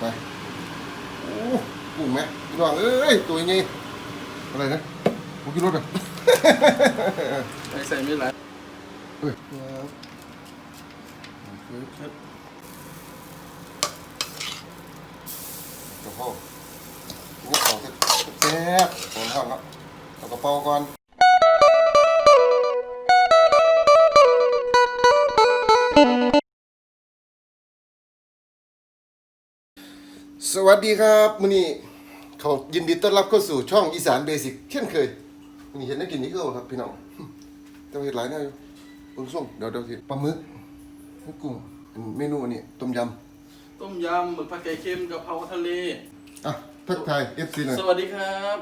ไปโอ้กุ้งไหมพี่น้องเอ้ยตัวนี้อะไรนะผมกินรถอะใส่ใส่ไม่หลายเฮ้ยกระเพรานี่ของแซ่บๆผมทำแล้วเอากระเพราก่อน สวัสดีครับมื้อนี้เขายินดีต้อนรับเข้าสู่ช่องอีสานเบสิกเช่นเคยมื้อนี้เห็นได้กินนี่ก็ครับพี่น้องต้องเห็นหลายแนวอยู่คุณส่งเดี๋ยวเดี๋ยวทีปลาหมึกให้กุ้งเป็นเมนูอันนี้ต้มยต้มยำหมึกผัดไก่เค็มกะเพราทะเลำอะทักทาย FC หน่อยสวัสดีครับ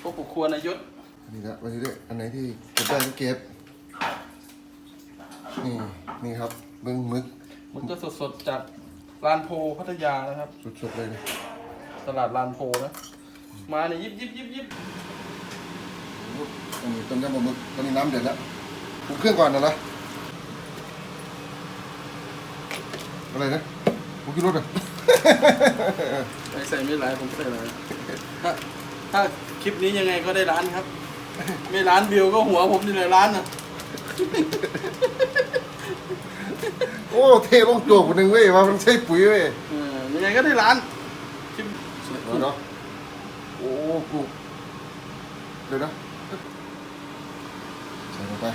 พวกผมครัวนายศอันนี้นะวันนี้ด้วยอันไหนที่เก็บได้ก็เก็บนี่นี่ครับเบิ้งหมึกมันก็สดๆจาก ลานโพพัทยานะครับสดๆเลยนะตลาดลานโพนะ มาเนี่ยยิบยิบยิบยิบอันนี้ต้มยำปลาหมึกตอนนี้น้ำเดือดแล้วปรุงเครื่องก่อนนะนะอะไรนะผมกินรถอะใส่ใส่ไม่หลายผมใส่หลายถ้าถ้าคลิปนี้ยังไงก็ได้ร้านครับ ไม่ร้านบิวก็หัวผมนี่แหละร้านน่ะ โอ้เทลงโจกคนหนึ่งเว้ยว่ามันใช่ปุ๋ยเว้ยเออยังไงก็ได้ร้านคลิปเอาเนาะโอ้กูเดี๋ยวนะใส่ลงไป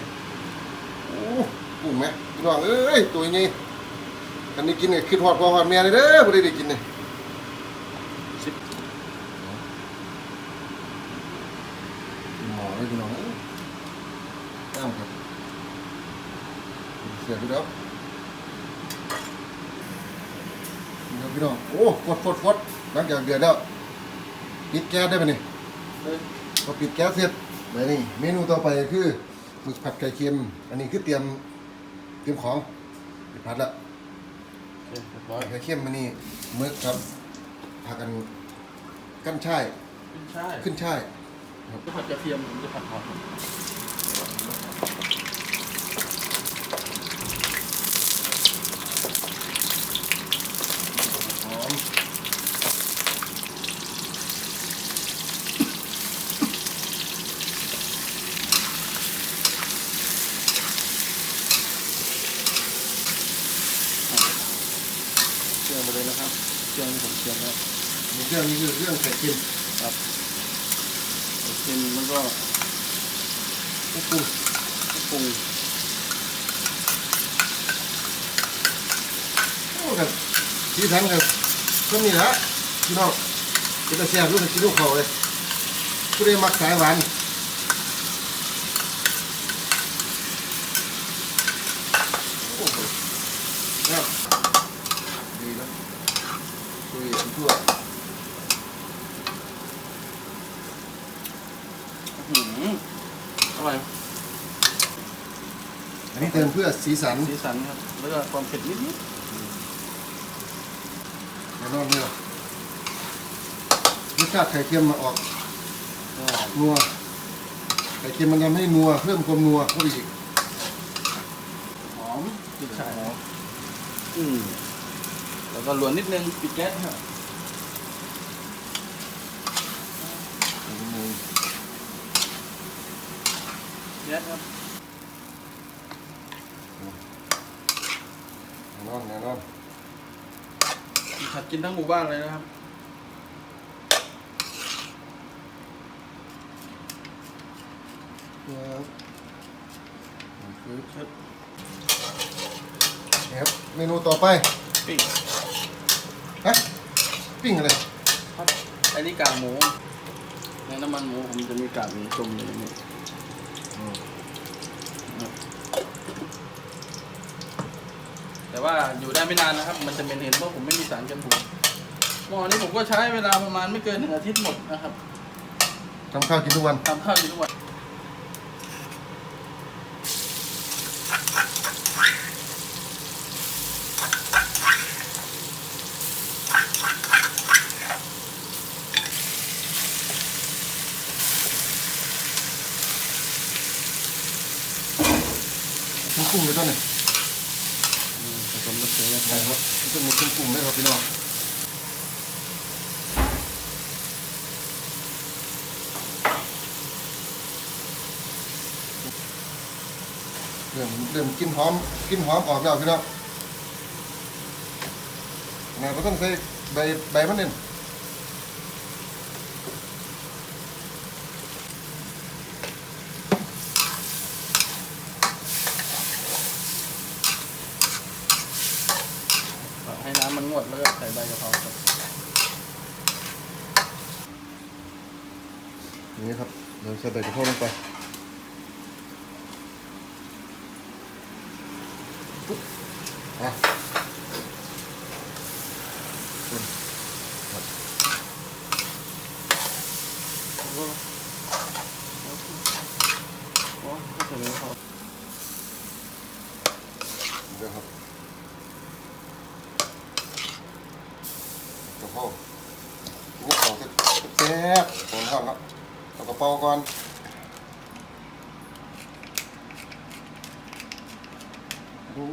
โอ้กุ้งไหมพี่น้องเอ้ยตัวนี้อันนี้กินเนี่ยคิดหอดพ่อหอดแม่เลยเด้อบ่ได้ได้กินเนี่ยสิบหมอเลยพี่น้องเอ้ยตามครับเสียไปแล้วนี่ครับ พี่น้องโอ้ฟดฟดฟดหลังจากเดือดแล้วปิดแก๊สได้ไหมนี่เออพอปิดแก๊สเสร็จไปนี่เมนูต่อไปคือหมึกผัดไก่เค็ม อันนี้คือเตรียมเตรียมของไปผัดละเรียบร้อยไก่เค็มมันนี่หมึกครับผักกันกั้นช่ายขึ้นช่ายขึ้นช่ายจะผัดกระเทียมผมจะผัดหอม เครื่องมาเลยนะครับ เครื่องที่ผมเคี่ยวแล้วมีเครื่องนี้คือเครื่องไก่เค็มครับกระเทียมมันก็ปุ๊บปุ๊บปรุงโอ้ครับสีสันครับก็มีละพี่น้องกินแต่แซ่บรู้สึกกินลูกเขาเลยผู้ใดมักสายหวานโอ้โหแล้วดีนะ คุยกันทั่วอื้อหืออร่อยอันนี้เติมเพื่อสีสันสีสันครับ แล้วก็ความเผ็ดนิดแน่นอนเลยรสชาติไข่เค็มมาออกๆก็นัวไข่เค็มมันทำให้นัวเพิ่มความนัวเข้าไปอีกหอมติดฉ่ายอืมแล้วก็ลวนนิดนึงปิดแก๊สครับ แก๊สครับแน่นอนแน่นอนผัดกินทั้งหมู่บ้านเลยนะครับครับเมนูต่อไปปิ้งฮะปิ้งอะไรผัดอันนี้กากหมูในน้ำมันหมูผมจะมีกากหมูต้มอยู่ในนี้ แต่ว่าอยู่ได้ไม่นานนะครับ มันจะเป็นเห็นว่าผมไม่มีสารกันบูดหม้อนี้ผมก็ใช้เวลาประมาณไม่เกินหนึ่งอาทิตย์หมดนะครับทำข้าวกินทุกวันทำข้าวอยู่ทุกวัน นมะเขืยัดครับขึ้นมาขึ้นกลุ่มได้ครับพี่น้องเริ่มเริ่มกินหอมกินหอมออกแล้วพี่น้องนะก็ต้องใส่ใบใบมันเอง ให้น้ำมันงวดแล้วก็ใส่ใบกะเพราครับอย่างนี้ครับเราใส่ใบกระเพราลงไปปุ๊บอะโอ้โหโอ้ก็ใส่ใบกะเพราเดี๋ยวครับ กระเพรานี่ของแซ่บๆของข้าวเนาะเอากระเพราก่อนโอ้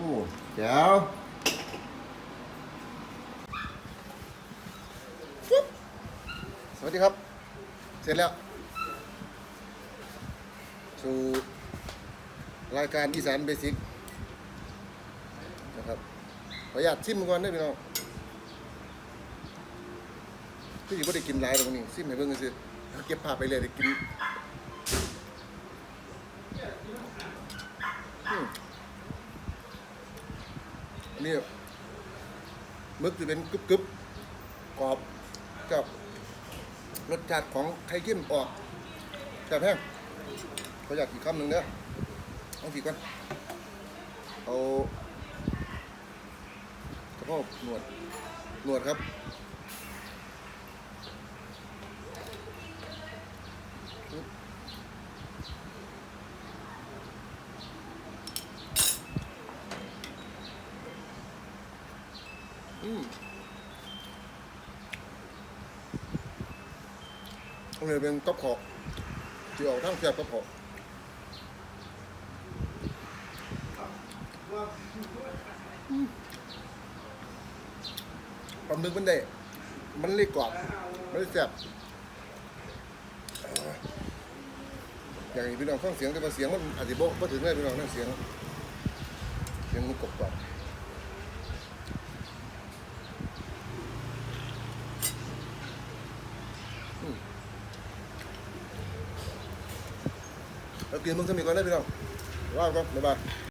เดี๋ยวสวัสดีครับ เสร็จแล้ว สู่รายการอีสานเบสิกนะครับ ขออนุญาตชิมก่อนได้ไหมน้อง พี่อยู่ก็ได้กินหลายตรงนี้ซิมให้เบิ่งกันสิเก็บภาพไปเลยได้กินอืมอันนี้มึกจะเป็นกรึบกรึบๆกรอบกับรสชาติของไข่เค็มออกจับแห้งขออยากอีกคำหนึ่งเด้อเอาทีก่อนเอากระเพาะหนวดหนวดครับ อืมอันนี้เป็นกระเพาะที่ออกทั้งแซ่บกระเพาะอืมปลาหมึกมันได้มันเลยกรอบมันแซ่บอย่างนี้พี่น้องฟังเสียงแต่ว่าเสียงมันอาจจะบอกว่าถึงได้พี่น้องนั่นเสียงเสียงมันกบกรอบ แล้วกินมึงจะมีก่อน